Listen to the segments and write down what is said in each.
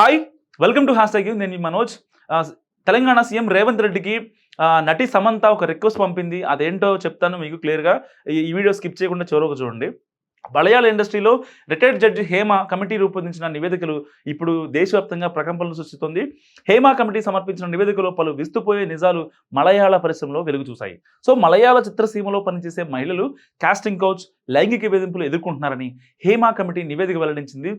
Hi welcome to hashtag నేను మీ Manoj. Telangana CM Revanth రెడ్డికి నటి సమంత ఒక రిక్వెస్ట్ పంపింది. అదేంటో చెప్తాను మీకు క్లియర్గా ఈ ఈ వీడియో స్కిప్ చేయకుండా చివరకు చూడండి. మలయాళ ఇండస్ట్రీలో రిటైర్డ్ జడ్జి హేమ కమిటీ రూపొందించిన నివేదికలు ఇప్పుడు దేశవ్యాప్తంగా ప్రకంపనలు సృష్టిస్తుంది. హేమ కమిటీ సమర్పించిన నివేదికలో పలు విస్తుపోయే నిజాలు మలయాళ పరిశ్రమలో వెలుగు చూశాయి సో మలయాళ చిత్రసీమలో పనిచేసే మహిళలు కాస్టింగ్ కౌచ్ లైంగిక వేధింపులు ఎదుర్కొంటున్నారని హేమ కమిటీ నివేదిక వెల్లడించింది.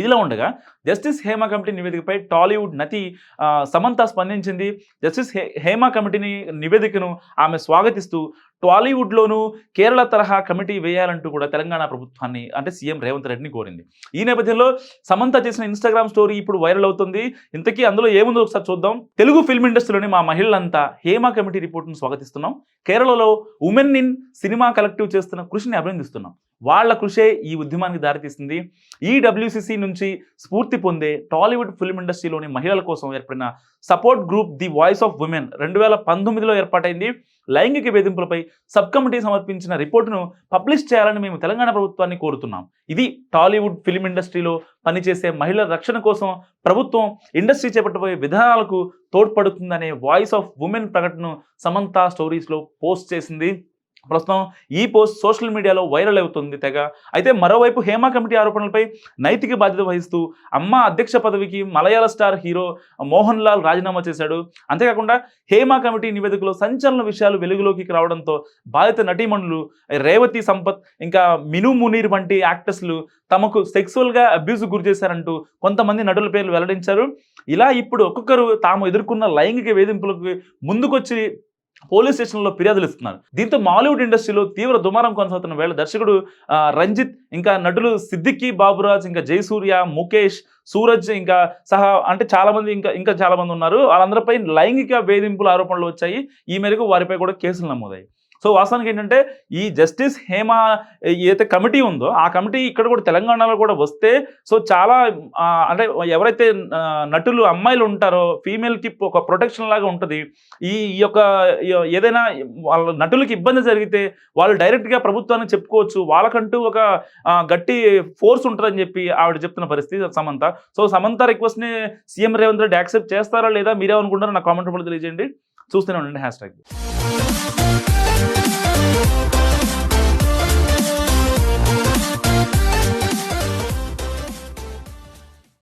ఇదిలా ఉండగా జస్టిస్ హేమా కమిటీ నివేదికపై టాలీవుడ్ నటి సమంత స్పందించింది. జస్టిస్ హే హేమా కమిటీని నివేదికను ఆమె స్వాగతిస్తూ టాలీవుడ్లోనూ కేరళ తరహా కమిటీ వేయాలంటూ కూడా తెలంగాణ ప్రభుత్వాన్ని అంటే సీఎం రేవంత్ రెడ్డిని కోరింది. ఈ నేపథ్యంలో సమంత చేసిన ఇన్స్టాగ్రామ్ స్టోరీ ఇప్పుడు వైరల్ అవుతుంది. ఇంతకీ అందులో ఏముందో ఒకసారి చూద్దాం. తెలుగు ఫిల్మ్ ఇండస్ట్రీలోని మా మహిళలంతా హేమా కమిటీ రిపోర్ట్ను స్వాగతిస్తున్నాం. కేరళలో ఉమెన్ ఇన్ సినిమా కలెక్టివ్ చేస్తున్న కృషిని అభినందిస్తున్నాం. వాళ్ళ కృషే ఈ ఉద్యమానికి దారితీస్తుంది ఈ డబ్ల్యూసిసి నుంచి స్ఫూర్తి పొందే టాలీవుడ్ ఫిల్మ్ ఇండస్ట్రీలోని మహిళల కోసం ఏర్పడిన support group the voice of women రెండు వేల పంతొమ్మిదిలో ఏర్పాటైంది. లైంగిక వేధింపులపై సబ్ కమిటీ సమర్పించిన రిపోర్టును పబ్లిష్ చేయాలని మేము తెలంగాణ ప్రభుత్వాన్ని కోరుతున్నాం. ఇది టాలీవుడ్ ఫిల్మ్ ఇండస్ట్రీలో పనిచేసే మహిళల రక్షణ కోసం ప్రభుత్వం ఇండస్ట్రీ చేపట్టబోయే విధానాలకు తోడ్పడుతుందనే వాయిస్ ఆఫ్ ఉమెన్ ప్రకటనను సమంత స్టోరీస్లో పోస్ట్ చేసింది. ప్రస్తుతం ఈ పోస్ట్ సోషల్ మీడియాలో వైరల్ అవుతుంది తెగ. అయితే మరోవైపు హేమ కమిటీ ఆరోపణలపై నైతిక బాధ్యత వహిస్తూ అమ్మ అధ్యక్ష పదవికి మలయాళ స్టార్ హీరో మోహన్ లాల్ రాజీనామా చేశాడు. అంతేకాకుండా హేమ కమిటీ నివేదికలో సంచలన విషయాలు వెలుగులోకి రావడంతో బాధిత నటీమణులు రేవతి సంపత్ ఇంకా మిను మునీర్ వంటి యాక్టర్స్లు తమకు సెక్సువల్గా అబ్యూజ్ గురి చేశారంటూ కొంతమంది నటుల పేర్లు వెల్లడించారు. ఇలా ఇప్పుడు ఒక్కొక్కరు తాము ఎదుర్కొన్న లైంగిక వేధింపులకు ముందుకొచ్చి పోలీస్ స్టేషన్లో ఫిర్యాదులు ఇస్తున్నారు. దీంతో మాలీవుడ్ ఇండస్ట్రీలో తీవ్ర దుమారం కొనసాగుతున్న వేళ దర్శకుడు రంజిత్ ఇంకా నటులు సిద్దికి బాబురాజ్ ఇంకా జయసూర్య ముఖేష్ సూరజ్ ఇంకా సహా అంటే చాలా మంది ఇంకా ఇంకా చాలా మంది ఉన్నారు. వాళ్ళందరిపై లైంగిక వేధింపుల ఆరోపణలు వచ్చాయి. ఈ మేరకు వారిపై కూడా కేసులు నమోదాయి సో వాస్తవానికి ఏంటంటే ఈ జస్టిస్ హేమ ఏదైతే కమిటీ ఉందో ఆ కమిటీ ఇక్కడ కూడా తెలంగాణలో కూడా వస్తే సో చాలా అంటే ఎవరైతే నటులు అమ్మాయిలు ఉంటారో ఫీమేల్కి ఒక ప్రొటెక్షన్ లాగా ఉంటుంది. ఈ యొక్క ఏదైనా వాళ్ళ నటులకి ఇబ్బంది జరిగితే వాళ్ళు డైరెక్ట్గా ప్రభుత్వానికి చెప్పుకోవచ్చు. వాళ్ళకంటూ ఒక గట్టి ఫోర్స్ ఉంటుందని చెప్పి ఆవిడ చెప్తున్న పరిస్థితి సమంత. సో సమంత రిక్వెస్ట్ని సీఎం రేవంత్ రెడ్డి యాక్సెప్ట్ చేస్తారా లేదా మీరేమనుకుంటారో నా కామెంట్ రూపంలో తెలియజేయండి. చూస్తూనే ఉండండి హ్యాష్ ట్యాగ్. Thank you.